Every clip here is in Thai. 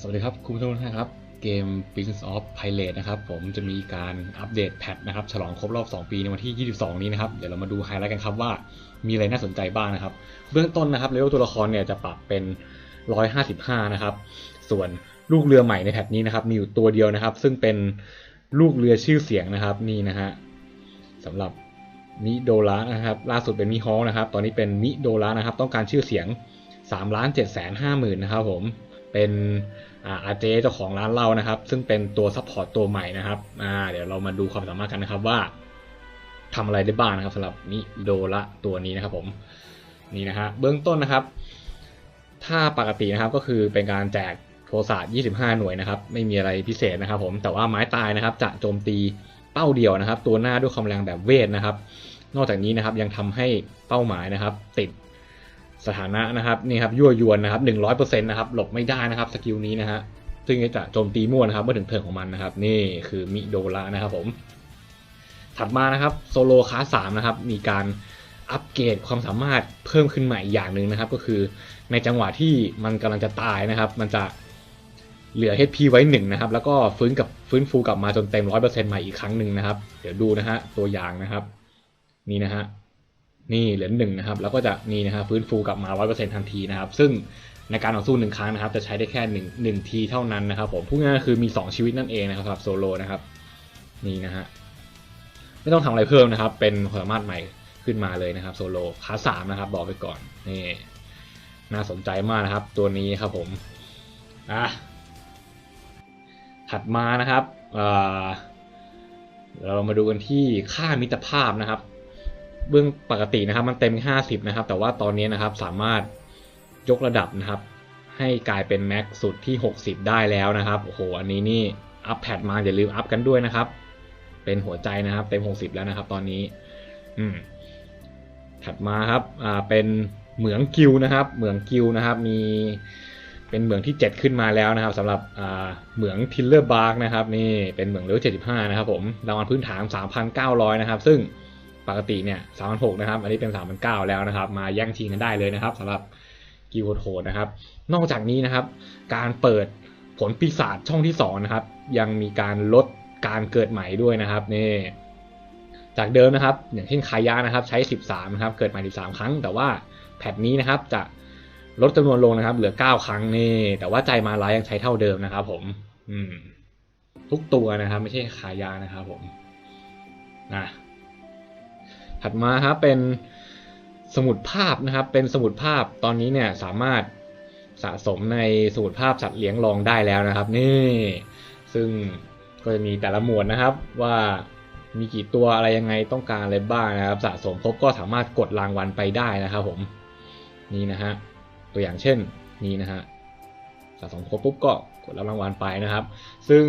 สวัสดีครับคุณผู้ชมทุกท่านครับ เกม Prince of Pirate นะครับ ผมจะมีการอัปเดตแพทนะครับ ฉลองครบรอบ 2 ปีในวันที่ 22 นี้นะครับ เดี๋ยวเรามาดูไฮไลท์กันครับว่ามีอะไรน่าสนใจบ้างนะครับ เบื้องต้นนะครับเลเวลตัวละครเนี่ยจะปรับเป็น 155 นะครับ ส่วนลูกเรือใหม่ในแพทนี้นะครับมีอยู่ตัวเดียวนะครับ ซึ่งเป็นลูกเรือชื่อเสียงนะครับนี่นะฮะสำหรับมิโดระนะครับ ล่าสุดเป็นมิฮอลนะครับ ตอนนี้เป็นมิโดระนะครับ ต้องการชื่อเสียง3ล้าน7 5 0 0 0 0นะครับผม เป็นอาเจเจ้าของร้านเรานะครับ ซึ่งเป็นตัวซัพพอร์ตตัวใหม่นะครับอ่าเดี๋ยวเรามาดูความสามารถกันนะครับว่าทำอะไรได้บ้างนะครับสำหรับมิโดระตัวนี้นะครับผมนี่นะฮะเบื้องต้นนะครับ ถ้าปกตินะครับก็คือเป็นการแจกโทรศาสตร์25 หน่วยนะครับ ไม่มีอะไรพิเศษนะครับ ผมแต่ว่าไม้ตายนะครับ จะโจมตีเป้าเดียวนะครับ ตัวหน้าด้วยความแรงแบบเวทนะครับ นอกจากนี้นะครับยังทำให้เป้าหมายนะครับ ติด สถานะนะครับนี่ครับยั่วยวนนะครับหนึ่งร้อยเปอร์เซ็นต์นะครับหลบไม่ได้นะครับสกิลนี้นะฮะซึ่งจะโจมตีมั่วนะครับเมื่อถึงเทิร์นของมันนะครับ นี่คือมิโดระนะครับผม ถัดมานะครับโซโลคาสสามนะครับมีการอัปเกรดความสามารถเพิ่มขึ้นใหม่อย่างหนึ่งนะครับ ก็คือในจังหวะที่มันกำลังจะตายนะครับ มันจะเหลือ HP ไว้หนึ่งนะครับ แล้วก็ฟื้นกับฟื้นฟูกลับมาจนเต็มร้อยเปอร์เซ็นต์ใหม่อีกครั้งหนึ่งนะครับ เดี๋ยวดูนะฮะตัวอย่างนะครับ นี่นะฮะ นี่เหลือหนึ่งนะครับแล้วก็จะนี่นะฮะฟื้นฟูกลับมาร้อยเปอร์เซ็นทันทีนะครับ ซึ่งในการต่อสู้หนึ่งครั้งนะครับ จะใช้ได้แค่หนึ่งทีเท่านั้นนะครับผมพูดง่ายๆคือมีสองชีวิตนั่นเองนะครับสำหรับโซโลนะครับนี่นะฮะไม่ต้องทำอะไรเพิ่มนะครับ เป็นความสามารถใหม่ขึ้นมาเลยนะครับโซโลคาสามนะครับ บอกไปก่อนนี่น่าสนใจมากนะครับ ตัวนี้ครับผมอะถัดมานะครับอ่าเรามาดูกันที่ค่ามิตรภาพนะครับ เบื้องปกตินะครับ มันเต็ม 50 นะครับ แต่ว่าตอนนี้นะครับสามารถยกระดับนะครับ ให้กลายเป็นแม็กสุดที่ 60 ได้แล้วนะครับโอ้โหอันนี้นี่อัพแพดมาอย่าลืมอัพกันด้วยนะครับ เป็นหัวใจนะครับ เต็ม 60 แล้วนะครับ ตอนนี้ อืม ถัดมาครับอ่าเป็นเหมืองกิวนะครับ เหมืองกิวนะครับ มีเป็นเหมืองที่ 7 ขึ้นมาแล้วนะครับสำหรับเหมืองทิลเลอร์บาร์กนะครับนี่เป็นเหมืองเลเวล75 นะครับผมรางวัลพื้นฐาน 3,900 นะครับ ซึ่ง ปกติเนี่ย3,600นหกนะครับ อันนี้เป็น3,900แล้วนะครับ มาแย่งชิงกันได้เลยนะครับสำหรับกิวโทนนะครับ นอกจากนี้นะครับ การเปิดผลปีศาจช่องที่2นะครับ ยังมีการลดการเกิดใหม่ด้วยนะครับนี่จากเดิมนะครับ อย่างเช่นคายานะครับ ใช้ 13นะครับ เกิดใหม่13 ครั้ง แต่ว่าแพทนี้นะครับจะลดจำนวนลงนะครับ เหลือ 9 ครั้งนี่แต่ว่าใจมาลายยังใช้เท่าเดิมนะครับผม อืม ทุกตัวนะครับ ไม่ใช่คายานะครับผมนะ ถัดมาครับเป็นสมุดภาพนะครับ เป็นสมุดภาพตอนนี้เนี่ยสามารถสะสมในสมุดภาพสัตว์เลี้ยงรองได้แล้วนะครับ นี่ ซึ่งก็จะมีแต่ละหมวดนะครับว่ามีกี่ตัวอะไรยังไงต้องการอะไรบ้างนะครับ สะสมครบก็สามารถกดรางวัลไปได้นะครับผมนี่นะฮะตัวอย่างเช่น นี่นะฮะสะสมครบปุ๊บก็ กดรับรางวัลไปนะครับ ซึ่ง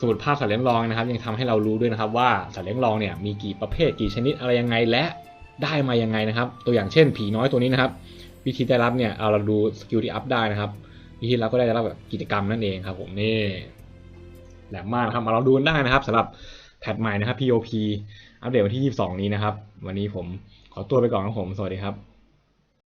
สมุดภาพสัตว์เลี้ยงรองนะครับ ยังทำให้เรารู้ด้วยนะครับว่าสัตว์เลี้ยงรองเนี่ยมีกี่ประเภทกี่ชนิดอะไรยังไงและได้มายังไงนะครับ ตัวอย่างเช่น ผีน้อยตัวนี้นะครับ วิธีได้รับเนี่ยเอาเราดูสกิลที่อัพได้นะครับ วิธีรับก็ได้รับแบบกิจกรรมนั่นเองครับผมนี่แหลมมากนะครับมาเราดูกันได้นะครับสำหรับแพทใหม่นะครับ POP อัปเดตวันที่ 22 นี้นะครับ วันนี้ผมขอตัวไปก่อนครับผม สวัสดีครับ